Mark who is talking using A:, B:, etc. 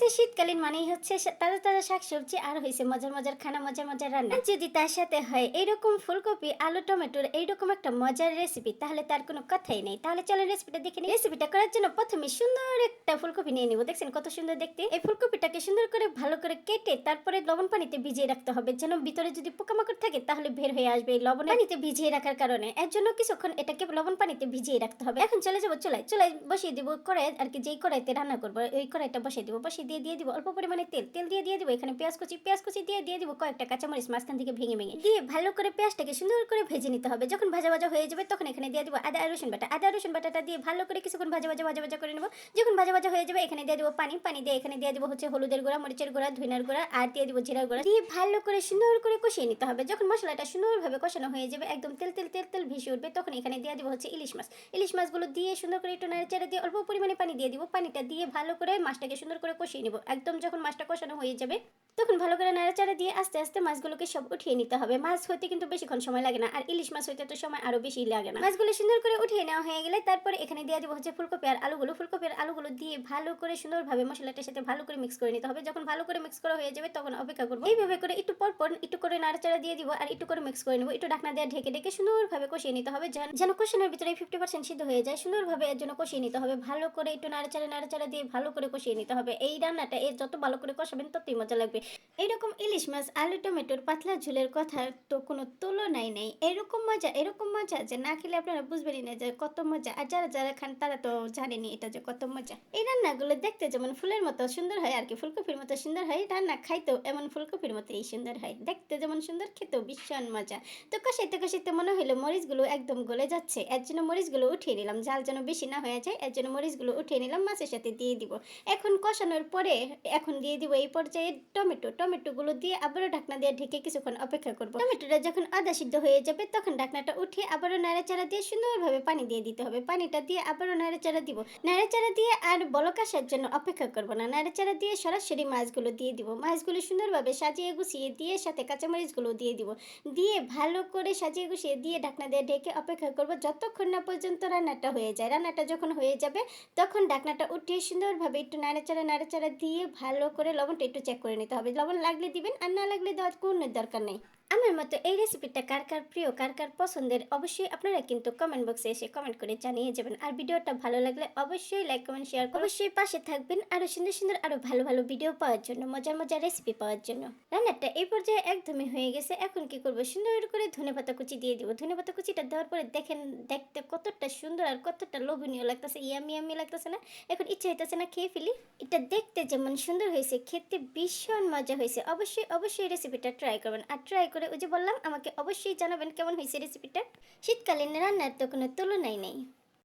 A: হয়েছে শীতকালীন মানেই হচ্ছে তাজা তাজা শাকসবজি আর হয়েছে মজার মজার খানা, মজার মজার রান্না। যদি তার সাথে হয় এইরকম ফুলকপি, আলু, টমেটোর এইরকম একটা মজার রেসিপি তাহলে তার কোনো কথাই নেই। তাহলে চলো রেসিপিটা দেখে নিই। রেসিপিটা করার জন্য প্রথমে সুন্দর একটা ফুলকপি নিয়ে নিব। দেখছেন কত সুন্দর দেখতে? এই ফুলকপিটাকে সুন্দর করে ভালো করে কেটে তারপরে লবণ পানিতে ভিজিয়ে রাখতে হবে, যেন ভিতরে যদি পোকামাকড় থাকে তাহলে বের হয়ে আসবে এই লবণ পানিতে ভিজিয়ে রাখার কারণে। এর জন্য কিছুক্ষণ এটাকে লবণ পানিতে ভিজিয়ে রাখতে হবে। এখন চলে যাব চলাই চলাই বসিয়ে দিব কড়াই আর কি যেই কড়াইতে রান্না করব, ওই কড়াইটা বসিয়ে দিব। বসিয়ে দিয়ে দিয়ে দিব, অল্প পরিমাণে তেল তেল দিয়ে দিয়ে দিব, এখানে পেঁয়াজ কুচি পেঁয়াজ কুচি দিয়ে দিয়ে দিব, কয়েকটা কাঁচামরিচ মাঝখান থেকে ভেঙে ভেঙে দিয়ে ভালো করে পেঁয়াজটাকে সুন্দর করে ভেজে নিতে হবে। যখন ভাজা ভাজা হয়ে যাবে তখন এখানে দিয়ে দিব আদা রসুন বাটা। আদা রসুন বাটাটা দিয়ে ভালো করে কিছুক্ষণ ভাজা ভাজা ভাজা ভাজা করে নেব। যখন ভাজা ভাজা হয়ে যাবে এখানে দিয়ে দিব পানি। পানি দিয়ে এখানে দিয়ে দিব হচ্ছে হলুদের গুঁড়া, মরিচের গুঁড়া ধুইনার গুঁড়া আর দিয়ে দিব জিরার গুঁড়া। দিয়ে ভালো করে সুন্দর করে কষিয়ে নিতে হবে। যখন মশলাটা সুন্দরভাবে কষানো হয়ে যাবে, একদম তেল তেল তেল তেল ভেসে উঠবে, তখন এখানে দিয়ে দিব হচ্ছে ইলিশ মাছ। ইলিশ মাছগুলো দিয়ে সুন্দর করে একটু নাড়াচাড়া দিয়ে অল্প পরিমাণে পানি দিয়ে দিব। পানিটা দিয়ে ভালো করে মাছটাকে সুন্দর করে কষিয়ে নিব। একদম যখন মাছটা কষানো হয়ে যাবে, তখন ভালো করে নাড়াচাড়া দিয়ে আস্তে আস্তে মাছগুলোকে সব উঠিয়ে নিতে হবে। মাছ হইতে কিন্তু বেশিক্ষণ সময় লাগে না, আর ইলিশ মাছ হইতে তো সময় আরও বেশি লাগে না। মাছগুলো সুন্দর করে উঠিয়ে নেওয়া হয়ে গেলে তারপরে এখানে দিয়ে দিব হচ্ছে ফুলকপি আর আলুগুলো। ফুলকপি আর আলুগুলো দিয়ে ভালো করে সুন্দরভাবে মশলাটার সাথে ভালো করে মিক্স করে নিতে হবে। যখন ভালো করে মিক্স করা হয়ে যাবে, তখন অপেক্ষা করব। এইভাবে করে একটু পর পর একটু করে নাড়াচাড়া দিয়ে দিব আর একটু করে মিক্স করে নেব। একটু ঢাকনা দিয়ে ঢেকে ঢেকে সুন্দরভাবে কষিয়ে নিতে হবে, যেন- যেন কষানোর ভিতরে ফিফটি পার্সেন্ট সিদ্ধ হয়ে যায়। সুন্দরভাবে এর জন্য কষিয়ে নিতে হবে। ভালো করে একটু নাড়াচাড়া নাড়াচাড়া দিয়ে ভালো করে কষিয়ে নিতে হবে। এই রান্নাটা এর যত ভালো করে কষাবেন ততই মজা লাগবে। এইরকম ইলিশ মাছ, আলু টমেটোর পাতলা ঝোলের কথা তো কোনো তুলনাই নেই। এরকম মজা এরকম মজা যে না খেলে আপনারা বুঝবেনই না যে কত মজা। আর যারা যারা খান তারা তো জানেনি এটা যে কত মজা। এই রান্নাগুলো দেখতে যেমন ফুলের মতো সুন্দর হয় আর কি, ফুলকপির মতো সুন্দর হয়। রান্না খাইতেও এমন ফুলকপির মতোই সুন্দর হয়। দেখতে যেমন সুন্দর, খেতেও ভীষণ মজা। তো কষাইতে কষাইতে মনে হলো মরিচগুলো একদম গলে যাচ্ছে। এর জন্য মরিচগুলো উঠিয়ে নিলাম। জাল যেন বেশি না হয়ে যায়, এর জন্য মরিচগুলো উঠিয়ে নিলাম, মাছের সাথে দিয়ে দিব। এখন কষানোর পরে এখন দিয়ে দিব এই পর্যায়ে টমেটো। টমেটোগুলো দিয়ে আবারও ঢাকনা দিয়ে ঢেকে কিছুক্ষণ অপেক্ষা করব। টমেটোটা যখন আদা সিদ্ধ হয়ে যাবে, তখন ঢাকনাটা উঠিয়ে আবারও নাড়াচাড়া দিয়ে সুন্দরভাবে পানি দিয়ে দিতে হবে। পানিটা দিয়ে আবারও নাড়াচাড়া দিব। নাড়াচাড়া দিয়ে আর বলক আসার জন্য অপেক্ষা করব না। নাড়াচাড়া দিয়ে সরাসরি মাছগুলো দিয়ে দিব। মাছগুলো সুন্দরভাবে সাজিয়ে গুছিয়ে দিয়ে সাথে কাঁচামরিচগুলো দিয়ে দিব। দিয়ে ভালো করে সাজিয়ে গুছিয়ে দিয়ে ঢাকনা দিয়ে ঢেকে অপেক্ষা করব যতক্ষণ না পর্যন্ত রান্নাটা হয়ে যায়। রান্নাটা যখন হয়ে যাবে, তখন ঢাকনাটা উঠিয়ে সুন্দরভাবে একটু নাড়াচাড়া নাড়াচাড়া দিয়ে ভালো করে লবণটা একটু চেক করে নিতে হবে। লবণ লাগলে দিবেন, আর না লাগলে দেওয়ার কোনো দরকার নেই। আমার মতো এই রেসিপিটা কার কার প্রিয়, কার কার পছন্দের অবশ্যই আপনারা কিন্তু কমেন্ট বক্সে এসে কমেন্ট করে জানিয়ে যাবেন। আর ভিডিওটা ভালো লাগলে অবশ্যই লাইক কমেন্ট শেয়ার অবশ্যই পাশে থাকবেন আরও সুন্দর সুন্দর আরও ভালো ভালো ভিডিও পাওয়ার জন্য, মজার মজার রেসিপি পাওয়ার জন্য। রান্নাটা এই পর্যায়ে একদমই হয়ে গেছে। এখন কি করব? সুন্দর করে ধনে পাতা কুচি দিয়ে দিব। ধনে পাতা কুচিটা দেওয়ার পরে দেখেন, দেখতে কতটা সুন্দর আর কতটা লোভনীয় লাগতেছে। ইয়ামি ইয়ামি লাগতেছে না? এখন ইচ্ছা হইতেছে না খেয়ে ফেলি। এটা দেখতে যেমন সুন্দর হয়েছে, খেতে ভীষণ মজা হয়েছে। অবশ্যই অবশ্যই রেসিপিটা ট্রাই করবেন। আর ট্রাই করে ওই যে বললাম, আমাকে অবশ্যই জানাবেন কেমন হয়েছে রেসিপিটা শীতকালীন রান্নার তো কোনো তুলনাই নেই।